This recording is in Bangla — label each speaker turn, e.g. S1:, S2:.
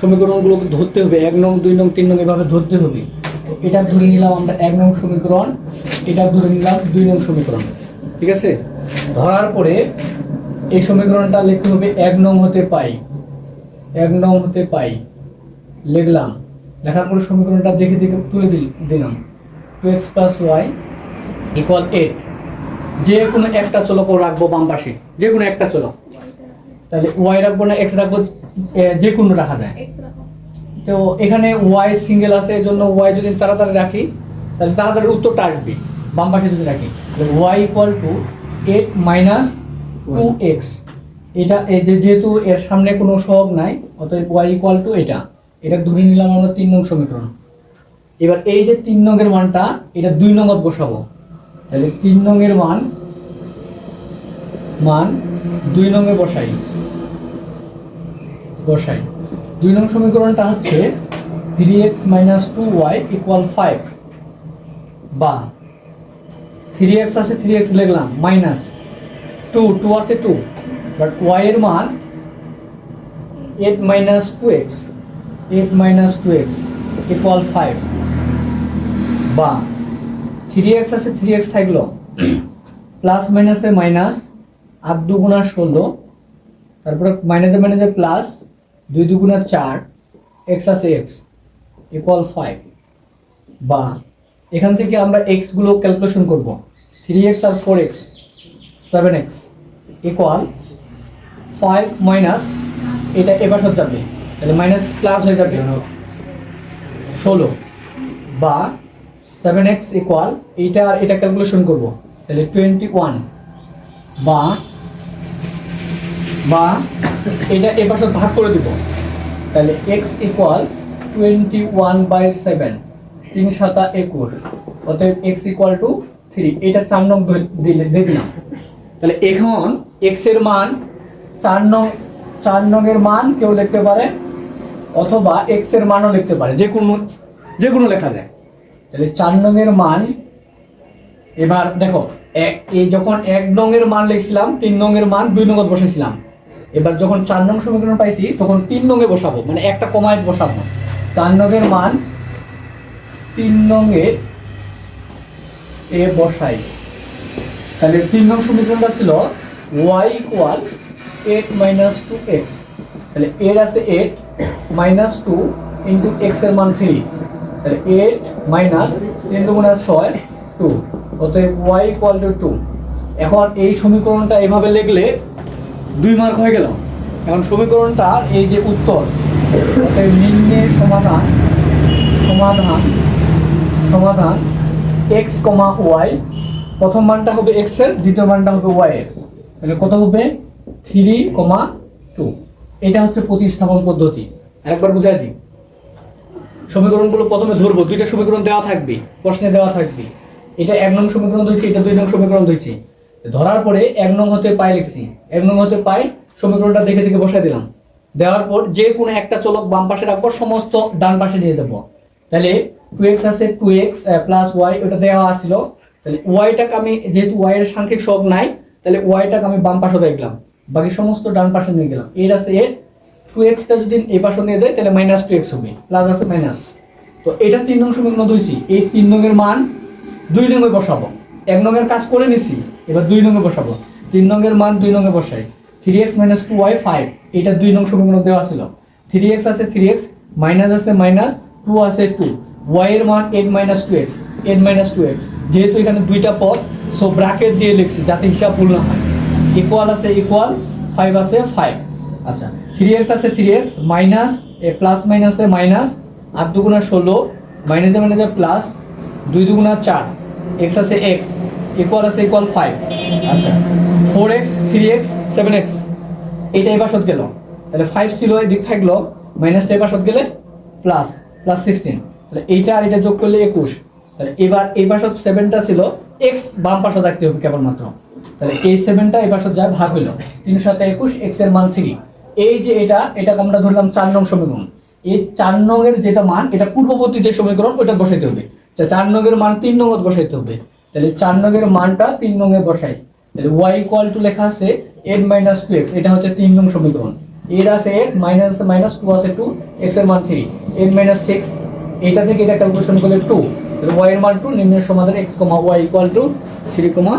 S1: সমীকরণগুলোকে ধরতে হবে, এক নং, দুই নং, তিন নং এভাবে ধরতে হবে। এটা ধরে নিলাম আমরা এক নং সমীকরণ, এটা ধরে নিলাম দুই নং সমীকরণ। ঠিক আছে? ধরার পরে এই সমীকরণটা লিখতে হবে এক নং হতে পাই, এক নং হতে পাই, লিখলাম। লেখার পরে সমীকরণটা দেখে দেখে তুলে দিল, দিলাম। Two x plus y equal eight. যে কোনো একটা চলক রাখব বাম পাশে, যে কোনো একটা চলক। তাহলে ওয়াই রাখব না এক্স রাখব যে কোনো রাখা যায়। তো এখানে ওয়াই সিঙ্গেল আছে এই জন্য ওয়াই যদি তাড়াতাড়ি রাখি তাহলে তাড়াতাড়ি উত্তরটা আসবে। বাম পাশে যদি রাখি তাহলে y equal two eight minus two x এটা যেহেতু এর সামনে কোনো সহগ নাই অতএব ওয়াই ইকুয়াল টু এটা। এটা ধরে নিলাম আমরা তিন নং সমীকরণ। এবার এই যে তিন নংয়ের মানটা এটা দুই নঙত বসাবো। তাহলে তিন নংয়ের মান মান দুই নঙে বসাই। বসাই। দুই নং সমীকরণটা হচ্ছে three x minus two y equal five বা থ্রি এক্স আছে থ্রি এক্স লিখলাম মাইনাস টু টু আছে টু বাট ওয়াইয়ের মান eight minus two x eight minus two x equal five বা থ্রি এক্স আছে থ্রি এক্স থাকল প্লাস মাইনাসে মাইনাস আট দুগুণা ষোলো, তারপরে মাইনাসে মাইনাসে প্লাস দুই দুগুণা চার এক্স আছে এক্স ইকুয়াল ফাইভ বা এখান থেকে আমরা এক্সগুলো ক্যালকুলেশন করব। থ্রি এক্স আর four x seven x equal five minus এটা এবার সব যাবে তাহলে মাইনাস প্লাস হয়ে যাবে ষোলো। বা সেভেন এক্স ইকুয়াল এইটা এটা ক্যালকুলেশন করব। তাহলে টোয়েন্টি ওয়ান বা বা এটা এবার সব ভাগ করে দিব। তাহলে x equal twenty one by seven তিন সাতা একুশ, অতএব এক্স ইকুয়াল টু থ্রি এটা চার নং দিয়ে তাহলে এখন এক্সের মান, চার নং চার নংয়ের মান কেউ লিখতে পারে, অথবা এক্সের মানও লিখতে পারে, যে কোনো যে কোনো লেখা যায়। তাহলে চার নংয়ের মান, এবার দেখো এক এই যখন এক নংয়ের মান লিখছিলাম, তিন নংয়ের মান দুই নঙ্গত বসেছিলাম। এবার যখন চার নং সমীকরণ পাইছি, তখন তিন নঙ্গে বসাবো মানে একটা কমায় বসাবো। চার নংয়ের মান তিন নঙ্গে এ বসাই। তাহলে তিন নং সমীকরণটা ছিল y equal eight minus two x তাহলে এর আছে এইট মাইনাস টু ইন্টু এক্সের মান থ্রি তাহলে এইট মাইনাস তিন দুগুণা ছয় টু অতএব ওয়াই ইকুয়াল টু টু এখন এই সমীকরণটা এভাবে লিখলে দুই মার্ক হয়ে গেল। এখন সমীকরণটা এই যে উত্তর নিম্নের সমাধান সমাধান সমাধান এক্স কমা ওয়াই প্রথম মানটা হবে এক্সের, দ্বিতীয় মানটা হবে ওয়াই এর। তাহলে কত হবে? থ্রি কমা টু এটা হচ্ছে প্রতিস্থাপন পদ্ধতি। আরেকবার বুঝাই দিই। সমীকরণগুলো প্রথমে ধরবো, দুইটা সমীকরণ দেওয়া থাকবে, প্রশ্নে দেওয়া থাকবে। এটা এক নং সমীকরণ ধরছি, এটা দুই নং সমীকরণ ধরছি। ধরার পরে এক নং হতে পাই লিখছি। এক নং হতে পাই সমীকরণটা দেখে দেখে বসাই দিলাম। দেওয়ার পর যে কোনো একটা চলক বাম পাশে রাখব, সমস্ত ডান পাশে নিয়ে দেবো। তাহলে টু এক্স আছে টু এক্স প্লাস ওয়াই ওটা দেওয়া আসছিল তাহলে ওয়াইটাকে আমি যেহেতু ওয়াই এর সাংখ্যিক সহগ নাই, তাহলে ওয়াইটাকে আমি বাম পাশে দেখলাম। বাকি সমস্ত ডান পাশে নিয়ে গেলাম। এর আছে এর টু এক্সটা যদি এই পাশে নিয়ে যায়, তাহলে মাইনাস টু এক্স হবে প্লাস আছে মাইনাস তো এটা তিন নং সমীকরণ ধরছি। এই তিন নংয়ের মান দুই নঙে বসাবো। এক নঙের কাজ করে নিছি, এবার দুই নঙে বসাবো। তিন নঙের মান দুই নঙে বসাই। Three x minus two y five এটা দুই নং সমীকরণ দেওয়া ছিল। থ্রি এক্স আছে থ্রি এক্স মাইনাস আছে মাইনাস টু আছে টু ওয়াই এর মান eight minus two x eight minus two x যেহেতু এখানে দুইটা পদ সো ব্র্যাকেট দিয়ে লিখছি যাতে হিসাব ভুল না হয়। ইকুয়াল আছে ইকুয়াল ফাইভ আছে ফাইভ আচ্ছা থ্রি এক্স আছে থ্রি এক্স মাইনাস এ প্লাস মাইনাসে মাইনাস আট দুগুণা ষোলো মাইনাসে মাইনাসে প্লাস দুই দুগুণা চার। এক্স আছে এক্স ইকুয়াল আছে ইকুয়াল ফাইভ আচ্ছা। Four x three x seven x এইটা এবার শোধ গেল। তাহলে ফাইভ ছিল এদিক থাকল মাইনাসটা এবার শোধ গেলে প্লাস প্লাস সিক্সটিন তাহলে এইটা আর এটা যোগ করলে একুশ। তাহলে এবার এই পাশত সেভেনটা ছিল এক্স বাম পাশে রাখতে হবে কেবলমাত্র। তাহলে এই সেভেনটা এই পাশে যায় ভাগ হইল তিন সাথে একুশ এক্সের মান থ্রি এই যে এটা এটাকে আমরা ধরলাম চার নং সমীকরণ। এই চার নংয়ের যেটা মান এটা পূর্ববর্তী যে সমীকরণ ওটা বসাইতে হবে। চার নগের মান তিন নগদ বসাইতে হবে। তাহলে চার নগের মানটা তিন নঙ্গে বসাই। তাহলে ওয়াই কল টু লেখা আছে এড মাইনাস টু এক্স এটা হচ্ছে তিন নং সমীকরণ। এর আছে এর মাইনাস মাইনাস টু আছে টু এক্সের মান থ্রি এর মাইনাস সিক্স এটা থেকে এটা ক্যালকুলেশন করলে টু ওয়াই এর মান টু নিম্নের সমাধান x comma y equal two three comma